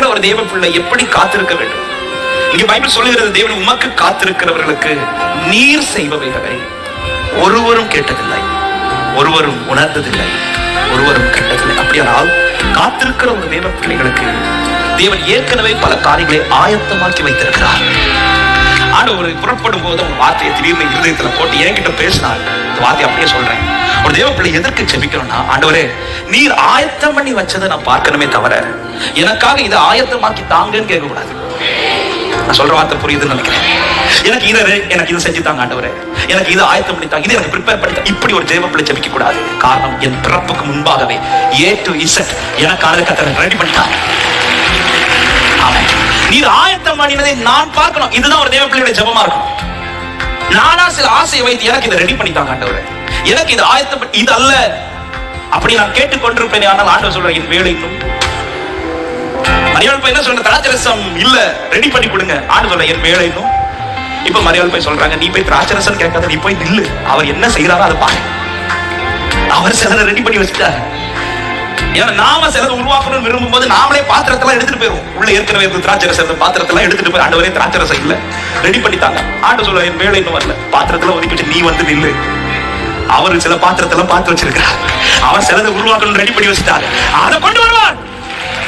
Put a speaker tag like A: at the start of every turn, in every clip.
A: காத்திருக்கிற ஒரு தேவ பிள்ளை எப்படி காத்திருக்க வேண்டும்? இங்க பைபிள் சொல்லுகிறது தேவன் உமக்கு காத்திருக்கிறவர்களுக்கு நீர் செய்பவைகளை. ஒருவரும் கேட்டதில்லை. ஒருவரும் உணர்ந்ததில்லை. ஒருவரும் கண்டதில்லை. அப்படியானால் காத்திருக்கிற ஒரு தேவ பிள்ளைகளுக்கு தேவன் ஏற்கனவே பல காரியங்களை ஆயத்தமாக்கி வைத்திருக்கிறார். ஆண்டவர் புறப்படும் போது ஒரு வார்த்தையை திடீர்னு இருதயத்துல போட்டு என்கிட்ட பேசினார். இந்த வார்த்தையை அப்படியே சொல்றேன். ஒரு தேவ பிள்ளை எதற்கு செபிக்கணும்னா ஆண்டவரே நீர் ஆயத்தம் பண்ணி வச்சதை நான் பார்க்கணுமே தவிர எனக்காக இதை ஆயத்தமாக்கி தாங்கன்னு கேட்கக்கூடாது. நான் சொல்ற வார்த்தை புரியுதுன்னு நினைக்கிறேன். எனக்கு இதை எனக்கு இதை செஞ்சு தாங்க ஆண்டவரே. எனக்கு இதை ஆயத்தம் பண்ணி தாங்க இதை எனக்கு ப்ரிப்பேர் பண்ணி இப்படி ஒரு தேவ பிள்ளை ஜபிக்க கூடாது காரணம் என் பிறப்புக்கு முன்பாகவே ஏ டு இசட் எனக்கான கத்தரை ரெடி பண்ணிட்டாங்க நீர் ஆயத்தம் பண்ணினதை நான் பார்க்கணும். இதுதான் ஒரு தேவ பிள்ளையோட ஜபமா இருக்கும். நானா சில ஆசையை வைத்து எனக்கு இதை ரெடி பண்ணிட்டாங்க ஆண்டவரே. எனக்கு இது ஆயத்தம் இது அல்ல. அப்படி நான் கேட்டுக்கொண்டிருப்பேனே ஆனால் ஆண்டவர் சொல்ற என் வேலை இன்னும் மரியாள் பையன் என்ன சொல்ற? திராட்சரசம் இல்ல ரெடி பண்ணி கொடுங்க. ஆண்டு சொல்ற என் வேலை இப்ப மரியாள் போய் சொல்றாங்க நீ போய் திராட்சரசம் கேட்காத நீ போய் நில்லு. அவர் என்ன செய்யறாரோ அதை பாரு. அவர் சிலரை ரெடி பண்ணி வச்சுட்டாரு. ஏன்னா நாம சிலதை உருவாக்கணும்னு விரும்பும் போது நாமளே பாத்திரத்தெல்லாம் எடுத்துட்டு போயிடும் உள்ள ஏற்கனவே இருக்க திராட்சரசம் பாத்திரத்தெல்லாம் எடுத்துட்டு போய் ஆண்டவரே திராட்சரசம் இல்ல. ரெடி பண்ணிட்டாங்க. ஆண்டு சொல்ல என் வேலை இன்னும் வரல. பாத்திரத்துல ஒதுக்கிட்டு நீ வந்து நில்லு. அவர் சில பாத்திரத்தெல்லாம் பார்த்து வச்சிருக்கிறார். அவர் சிலதை உருவாக்கணும் ரெடி பண்ணி வச்சுட்டார். அதை கொண்டு வருவார்.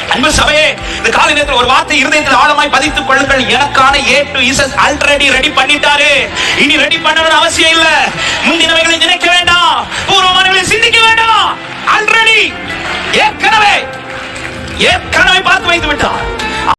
A: அன்பு சபையே இந்த காலை நேரத்தில் ஒரு வார்த்தை இருதயத்தில் ஆழமாய் பதித்துக் கொள்ளுங்கள். எனக்கான A to Z already ready பண்ணிட்டாரு. இனி ரெடி பண்ணணும்னு அவசியம் இல்ல. முந்தினவைகளை நினைக்க வேண்டாம். பூர்வமானவர்களை சிந்திக்க வேண்டாம். ஆல்ரெடி ஏற்கனவே ஏற்கனவே பார்த்து வைத்து விட்டார்.